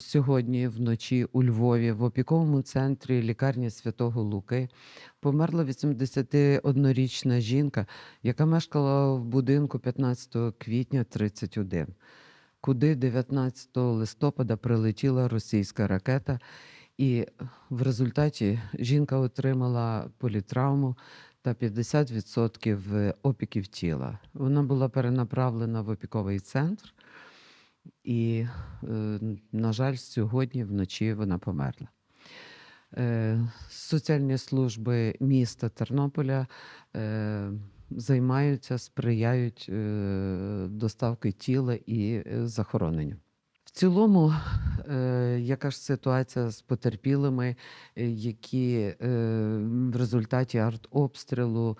Сьогодні вночі у Львові в опіковому центрі лікарні Святого Луки померла 81-річна жінка, яка мешкала в будинку 15 квітня 31, куди 19 листопада прилетіла російська ракета, і в результаті жінка отримала політравму та 50% опіків тіла. Вона була перенаправлена в опіковий центр. І, е, на жаль, сьогодні вночі вона померла. Е, Соціальні служби міста Тернополя е, займаються, сприяють доставки тіла і захороненню. В цілому, яка ж ситуація з потерпілими, які в результаті артобстрілу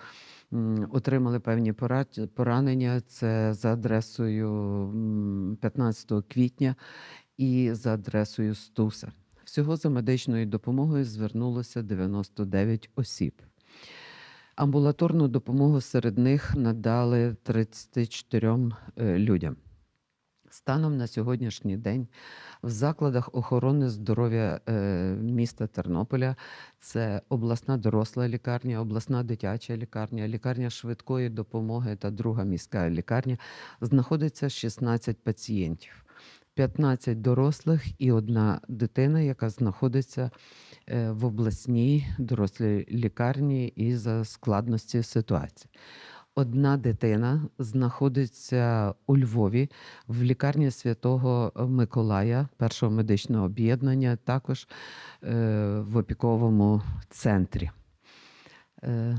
отримали певні поранення. Це за адресою 15 квітня і за адресою Стуса. Всього за медичною допомогою звернулося 99 осіб. Амбулаторну допомогу серед них надали 34 е, людям. Станом на сьогоднішній день в закладах охорони здоров'я е, міста Тернополя це обласна доросла лікарня, обласна дитяча лікарня, лікарня швидкої допомоги та друга міська лікарня знаходиться 16 пацієнтів. 15 дорослих і одна дитина, яка знаходиться е, в обласній дорослій лікарні із за складності ситуації. Одна дитина знаходиться у Львові в лікарні Святого Миколая, першого медичного об'єднання, також е, в опіковому центрі. Е,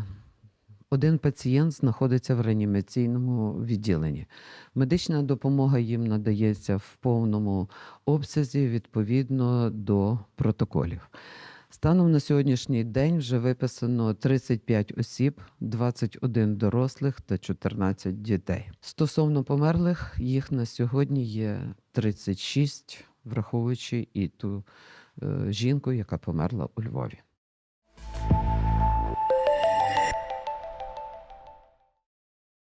один пацієнт знаходиться в реанімаційному відділенні. Медична допомога їм надається в повному обсязі відповідно до протоколів. Станом на сьогоднішній день вже виписано 35 осіб, 21 дорослих та 14 дітей. Стосовно померлих, їх на сьогодні є 36, враховуючи і ту е, жінку, яка померла у Львові.